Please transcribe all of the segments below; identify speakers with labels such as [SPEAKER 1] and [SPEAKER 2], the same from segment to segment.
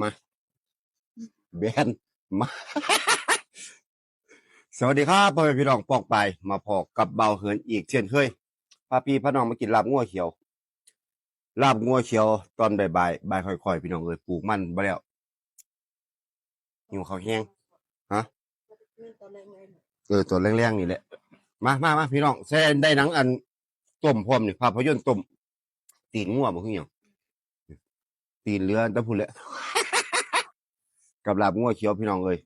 [SPEAKER 1] มาแบนมา สวัสดีครับพ่อแม่พี่น้องปอกไป มาพอกับเบาเหินอีกเช่นเคยพาพี่พาน้องมากินลาบงัวเขียว ลาบงัวเขียว ตอนบ่ายบ่ายๆบ่ายค่อยๆพี่น้องเอ้ยปลูกมันบ่แล้วหิวข้าวแห้งเออตัวแรงๆนี่แหละ มามามาพี่น้องแซ่ได้หนังอันต้มพร้อมนี่ภาพยนตร์ต้มตีนงัวบ่คือหยัง ตีนเรือตะพุ่นแหละ กับลาบงัวเขียวพี่น้องเอ้ย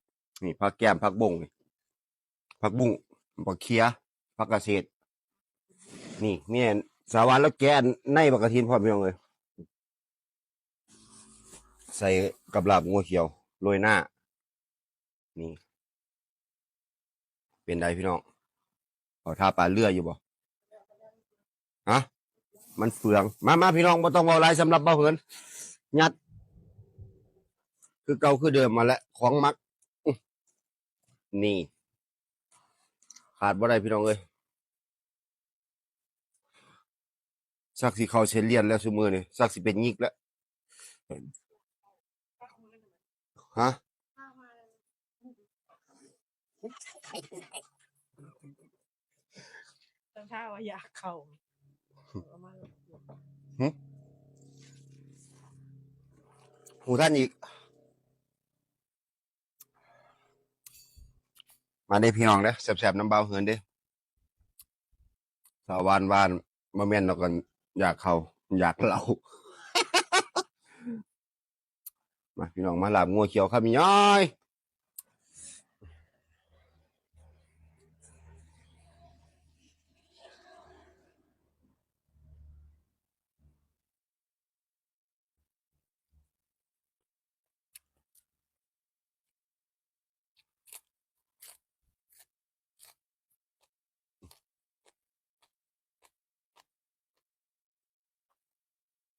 [SPEAKER 1] นี่ผักแก้มผักบงนี่ผักบุ้งผักเคียผักกระเฉดนี่เนี่ยสาวันแล้วแกนในบักกระทินพร้อมพี่น้องเอ้ยใส่กับลาบงัวเขียวโรยหน้า นี่ เป็นไดพี่น้องเอาท่าปลาเรืออยู่บ่ฮะมันเฟือง มามาพี่น้องบ่ต้องเว้าลายสำหรับเบาเหิน ยัด คือเก่าคือเดิมมาแล้วของมักอื้อนี่ ขาดบ่ได้พี่น้องเอ้ยสักสิเข้าเส้นเลียนแล้วซุมือนี่สักสิเป็นยิกแล้วฮะ
[SPEAKER 2] ตั้งท่าว่าอยากเข่าเอามา
[SPEAKER 1] หูท่านอีก มาได้พี่น้องเด้อแสบๆน้ำเบาเหินเด้สาวานวานมาเม่นเรากันอยากเขาอยากเรามาพี่น้องมาหลับงัวเขียวครับมีย้อย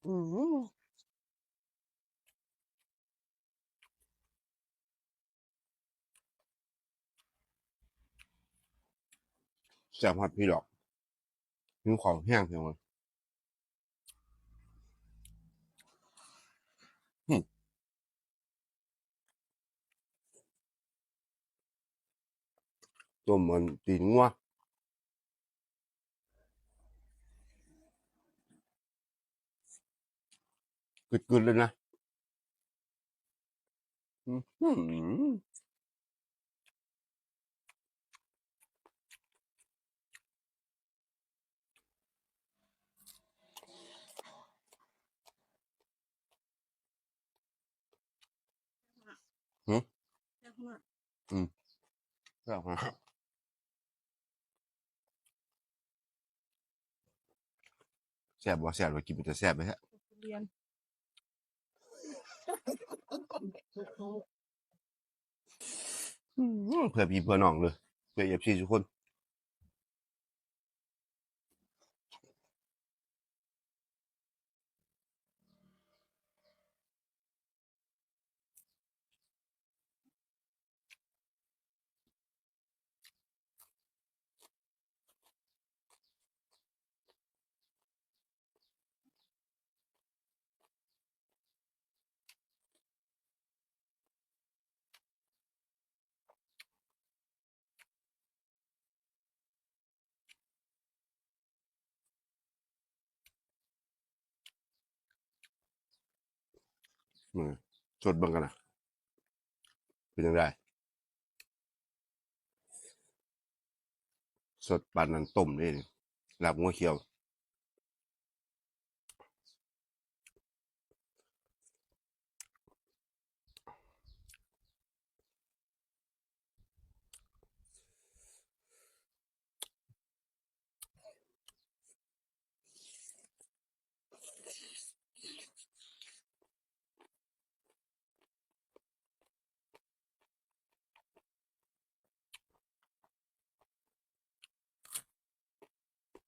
[SPEAKER 1] อืมแซ่บฮอดพี่ดอกมีของแห้งเพียงมันอืมต้มมันตีนงัว กึดๆเลยนะอืม
[SPEAKER 2] เรียกว่า
[SPEAKER 1] ครับฮะแซ่บบ่แซ่บบ่กินมันจะแซ่บไหมฮะ
[SPEAKER 2] เรียน
[SPEAKER 1] อืม เพื่อพี่เพื่อน้องเลยเพื่อเอฟซีทุกคน มือสดบังกันนะเป็นยังไงสดปานนั้นต้มนี่ลาบงัวเขียว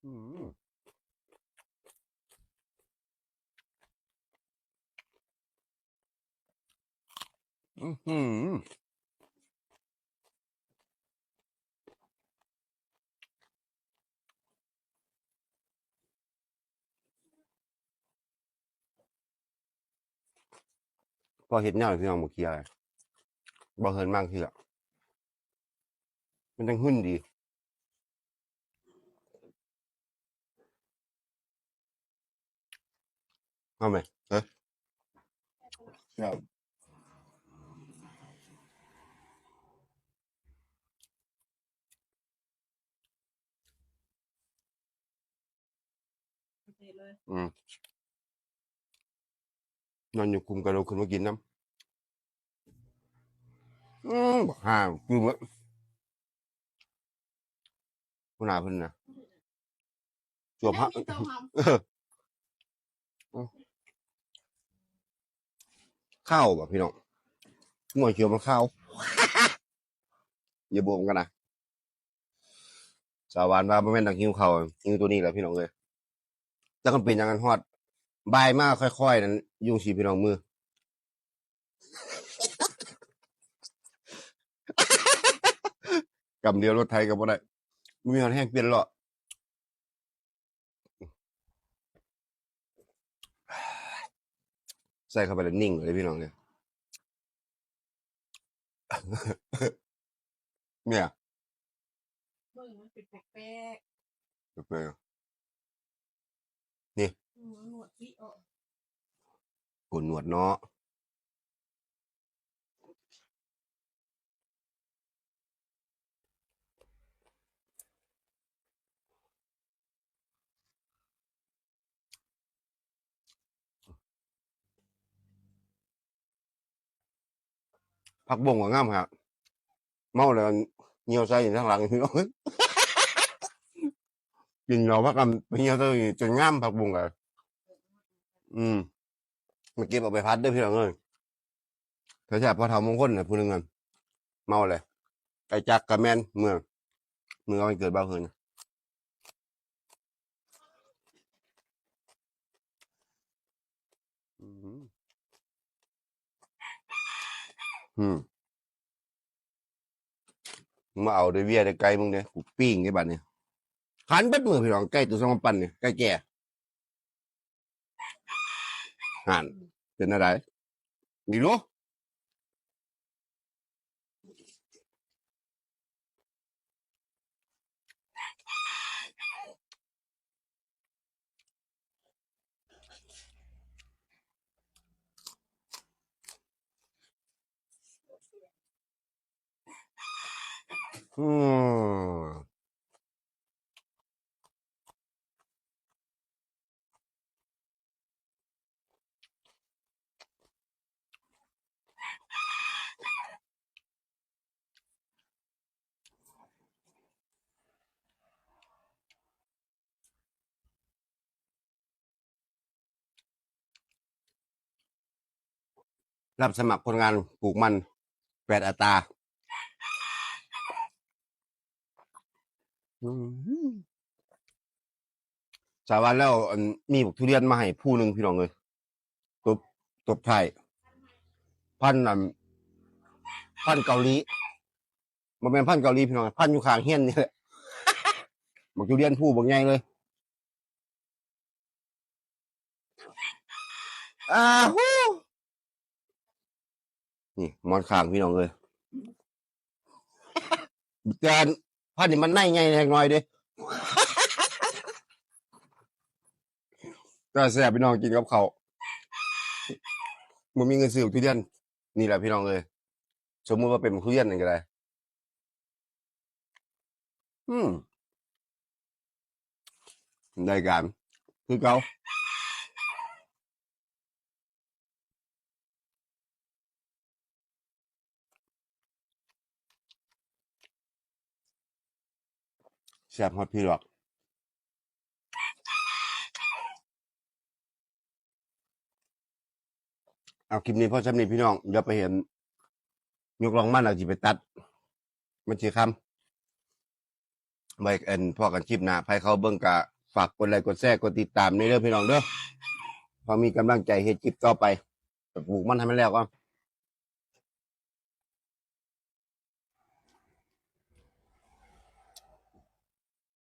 [SPEAKER 1] อืมอือหือพอเห็นแนวพี่น้องบ่เคลียร์เลยบ่เฮินมากเถื่อมันจังหุ่นดี เอาไหมเฮ้ยครับ
[SPEAKER 2] โอเคเลย
[SPEAKER 1] อืมนอนอยู่คุมกันเราขึ้นมากินน้ำอืมบอกห่าคือว่าคุณอาเพิ่นนะจวบฮะ
[SPEAKER 2] แม่กินต้มย
[SPEAKER 1] เออ ข้าวแบบพี่น้องหัวเขียวมันข้าวอย่าบวมกันนะสาววานว่าไม่แม่นดังหิวเขาหิวตัวนี้แหละพี่น้องเลยจะกันเป็นอย่างนั้นฮอดบายมากค่อยๆนั้นยุ่งชีพี่น้องมือกำเดียวรถไทยกับบ่ได้มือหันแห้งเปลี่ยนหรอ ใส่เข้าไปแล้วนิ่งเลยพี่น้องเนี่ยเนี่ย
[SPEAKER 2] เบิ่งมันเป็นแปลก
[SPEAKER 1] แปลก
[SPEAKER 2] ๆอืมหนวดพี่ออก
[SPEAKER 1] ๆโกนหนวดเนาะ ผักบงก็งามครับเมาแล้วเหี่ยวใส่ยู่ข้างหลังพี่น้องกินเราพักกันไปเหี่ยวใส่จนงามผักบงอะอืมมื่อกี้เอาไปพัดด้วยพี่น้องเอ้ยเธอแช่พอเท่ามงคลน่ะพูดนึงกันเมาเลยไก่จักกระแมนเมืองเมืองเอาไปเกิดเบาเฮิน อืมมึงมาเอาได้เวียได้ไกลมึงเนี่ยกูปิ้งไอ้บัดเนี่ยขันเบ็ดมือพี่น้องใกล้ตัวสมปันเนี่ยใกล้แก่หันเป็นอะไรนี่รู้ อืมรับสมัครคนงานปลูกมันแปดอัตราอืม สาวันแล้วอันมีบุกทุเรียนมาให้ผู้หนึ่งพี่น้องเลยตบตบไทายพันธุ์อันพันธุ์เกาหลีมันเป็นพันธุ์เกาหลีพี่น้องพันธุ์อยู่ข้างเฮียนนี่แหละบักทุเรียนผู้บักใหญ่เลยอ้าฮู้นี่หมอนข้างพี่น้องเลยแกน พันนี่มันในใหญ่แรงน้อยเด้ก็แซ่บพี่น้องกินกับเขามันมีเงินซื้อทุเรียน นี่แหละพี่น้องเลยสมมติว่าเป็นทุเรียนนั่นก็ได้อืมได้การคือเขา แซ่บฮอตพี่หรอกเอาคลิปนี้พ่อชำนิพี่น้องอย่าไปเห็นยกลองมันเอาจีไปตัด มันชีคำไว้เอ็นพ่อกันคลิปหน้าใครเขาเบิ่งกะฝากกดไลค์กดแชร์กดติดตามในเด้องพี่น้องเด้อพอมีกำลังใจเฮ็ดคลิปต่อไปปลูกมันให้มันแล้วก็